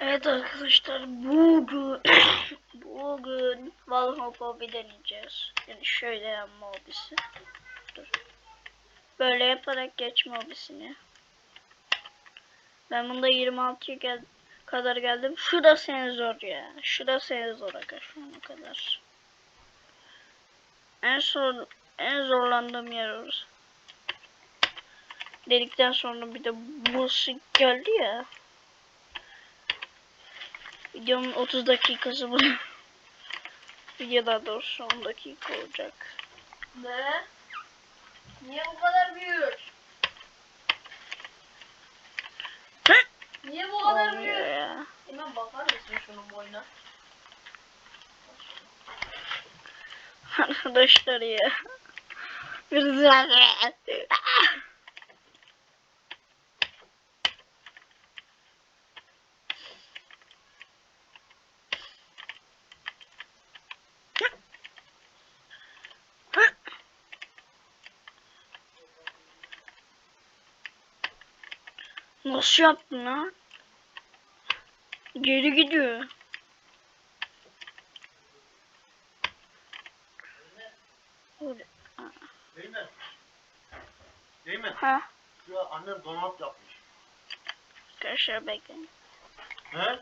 Evet arkadaşlar bugün bugün Hobby deneyeceğiz. Yani şöyle yapma hobisi. Dur. Böyle yaparak geçme hobisini. Ben bunda 26'ya gel kadar geldim. Şu da seni zor ya. Şu da seni zor aga şu kadar. En son en zorlandığım yer orası. Dedikten sonra bir de bu geldi ya. Videonun 30 dakikası bu. Video daha doğrusu 10 dakika olacak. Ne? Niye bu kadar büyük? Niye bu kadar ya. Hemen bakar mısın şunun boyuna? Arkadaşlar ya. Güzel. Nasıl yaptın lan? Geri gidiyor. Öyle. Eymen. Eymen. Ha, Ya annem donat yapmış. arkadaşlar bekleyin. He?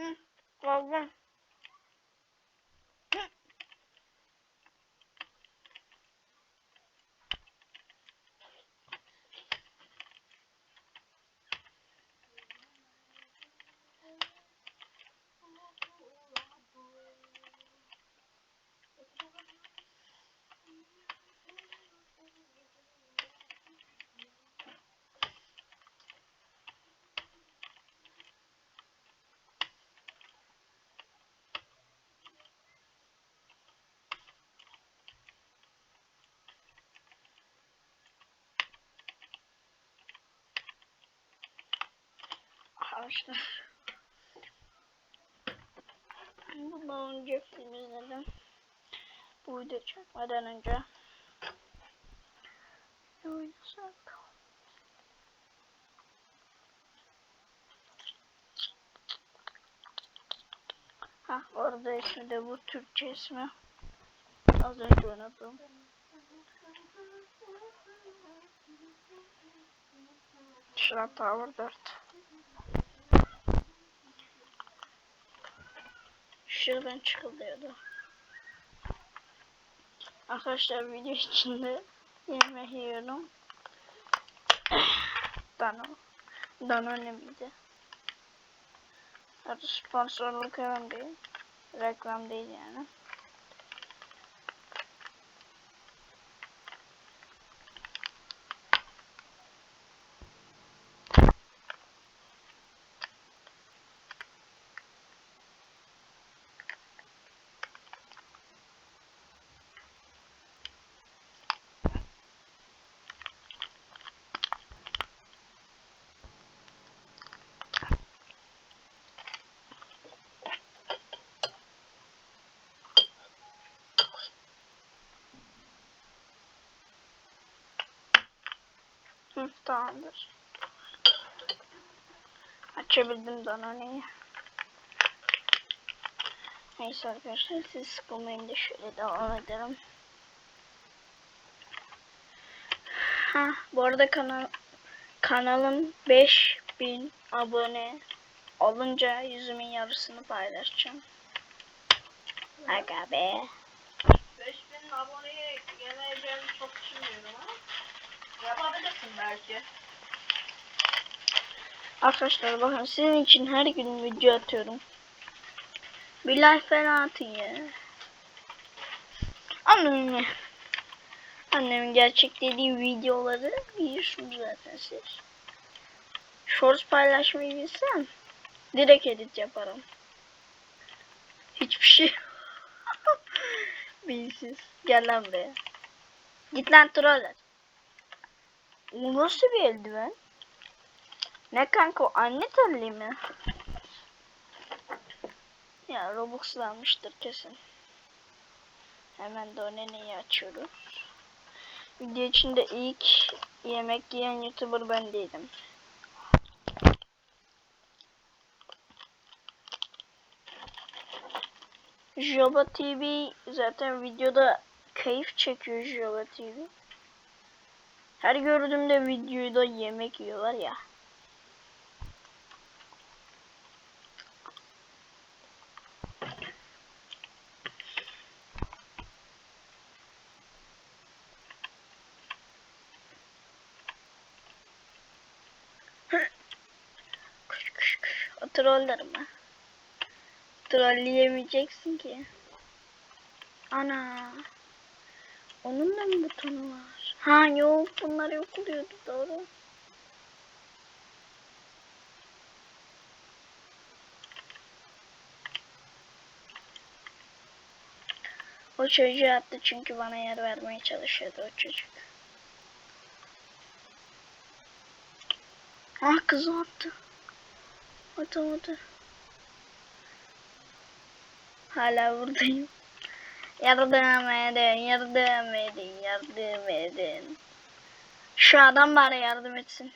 Hı, kaldım. Hı. Arkadaşlar. Bundan önce film izledim. Bu video çekmeden önce. Ne? Ha orada ismi de bu Türkçe ismi. Az önce oynadım. Şurat Tower 4. Şuradan çıkılıyordu. Arkadaşlar video içinde yemek yiyorum. Dano. Danone miydi? Artık sponsorluk falan değil. Reklam değil yani. Tamamdır. Açabildim Danone'yi. Neyse arkadaşlar siz sıkılmayın da şöyle devam edelim. Ha, bu arada kanal kanalım 5000 abone olunca yüzümün yarısını paylaşacağım. Aga be. 5000 aboneye geleceğini çok düşünmüyorum ama. Yapabilirsin belki. Arkadaşlar bakın sizin için her gün video atıyorum. Bir like falan atın ya. Annemin, annemin gerçek dediği videoları biliyorsunuz zaten siz. Shorts paylaşmayı bilsem Direkt edit yaparım. Hiçbir şey. Bilsiz. Gel lan buraya. Git lan troller. O nasıl bir eldiven? Ne kanka o anne terliği mi? Ya Robux'la almıştır kesin. Hemen de o neneyi açıyoruz. Video içinde ilk yemek yiyen YouTuber ben değilim. Joba TV zaten videoda keyif çekiyor Joba TV. Her gördüğümde videoda yemek yiyorlar ya. Kış kış kış. O trollerim ha. Trolleyemeyeceksin ki. Ana. Onun da mı butonu var? Ha yok bunlar yok oluyordu doğru. O çocuğu attı çünkü bana yer vermeye çalışıyordu o çocuk. Ah kızı attı. Atamadı. Hala buradayım. Yardım edin, yardım edin, yardım edin. Şu adam bari yardım etsin.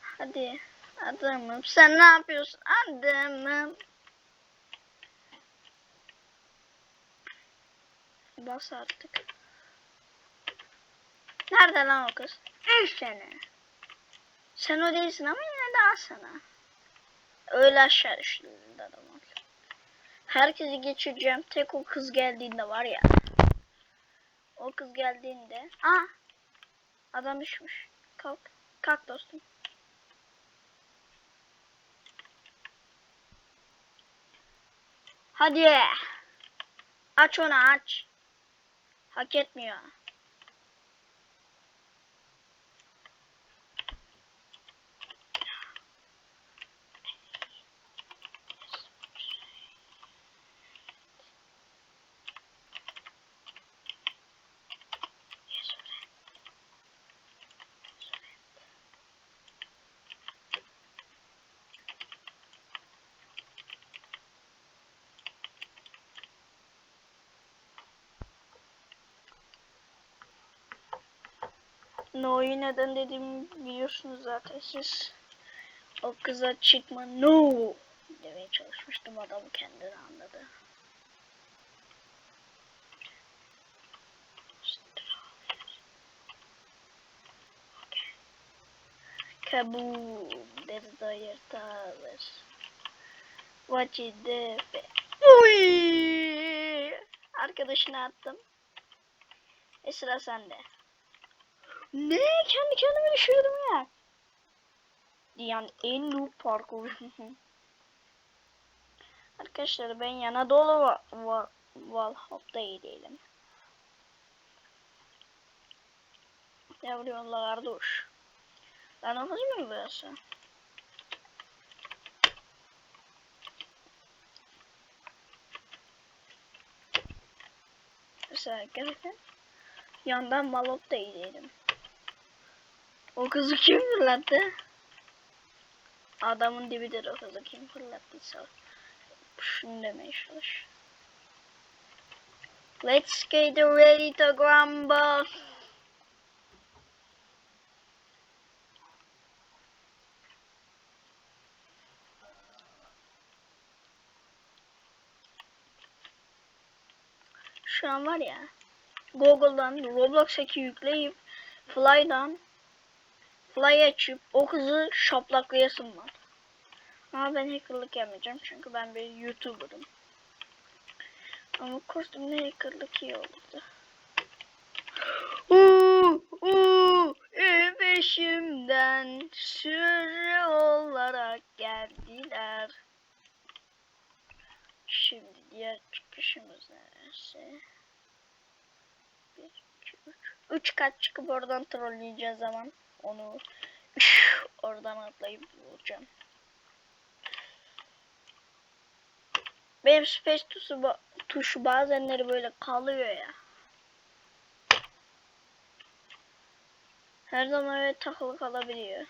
Hadi adamım sen ne yapıyorsun adamım? Bas artık. Nerede lan o kız? Üf seni. Sen o değilsin ama yine de al sana. Öyle aşağı düştü adam. Herkesi geçireceğim. Tek o kız geldiğinde var ya. O kız geldiğinde. Aa! Adam düşmüş. Kalk. Kalk dostum. Hadi. Aç onu aç. Hak etmiyor. No'yu neden dediğimi biliyorsunuz zaten siz. O kıza çıkma no demeye çalışmıştım adam kendini anladı. Kaboom, the your towers. What you do? Uy! Arkadaşını attım. E sıra sende. Ne? Kendi kendime düşürdüm ya. Dünyanın en noob parkur. Arkadaşlar ben yana dolu Valhop'ta iyi değilim. Yavrular duş. Lan olmaz mı burası? Mesela arkadaşlar yandan malop da iyi değilim. O kızı kim fırlattı? Adamın dibidir o kızı kim fırlattıysa. Şunu demeye çalış. Let's get ready to grumble. Şu an var ya Google'dan Roblox'aki yükleyip Fly'dan Fly açıp o kızı şaplaklayasım var. Ama ben hackerlık yapmayacağım çünkü ben bir YouTuber'ım. Ama kostümle hackerlık iyi olurdu. Uuu, uuu, peşimden sürü olarak geldiler. Şimdi diğer çıkışımız neresi? Bir, iki, üç. Üç kat çıkıp oradan trolleyeceğiz zaman onu üf, oradan atlayıp vuracağım. Benim space tuşu, ba tuşu bazenleri böyle kalıyor ya. Her zaman öyle takılı kalabiliyor.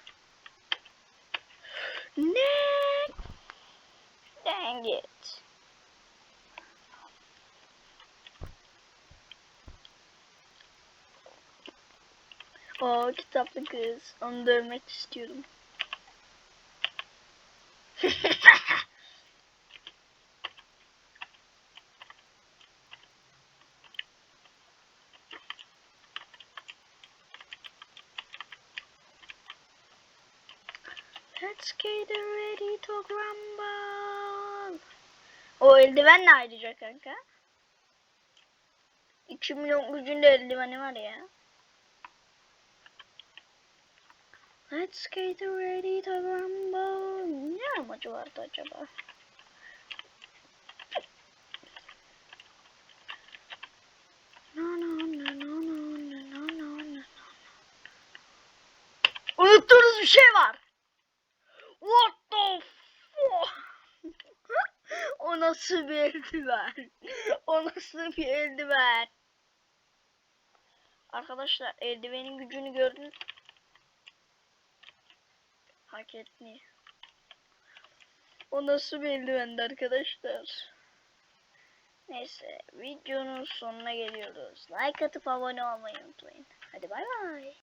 Ne? Dang it. O kitaplı kız. Onu dövmek istiyorum. Let's get ready to rumble. O eldiven ne ayrıca kanka? 2 milyon gücünde eldiveni var ya. Let's get ready to rumble. Ne amacı vardı acaba? No no no no no no no no no. Unuttuğunuz bir şey var. What the fuck? o nasıl bir eldiven? o nasıl bir eldiven? Arkadaşlar eldivenin gücünü gördünüz. Hak etti. O nasıl bir eldivendi arkadaşlar? Neyse videonun sonuna geliyoruz. Like atıp abone olmayı unutmayın. Hadi bay bay.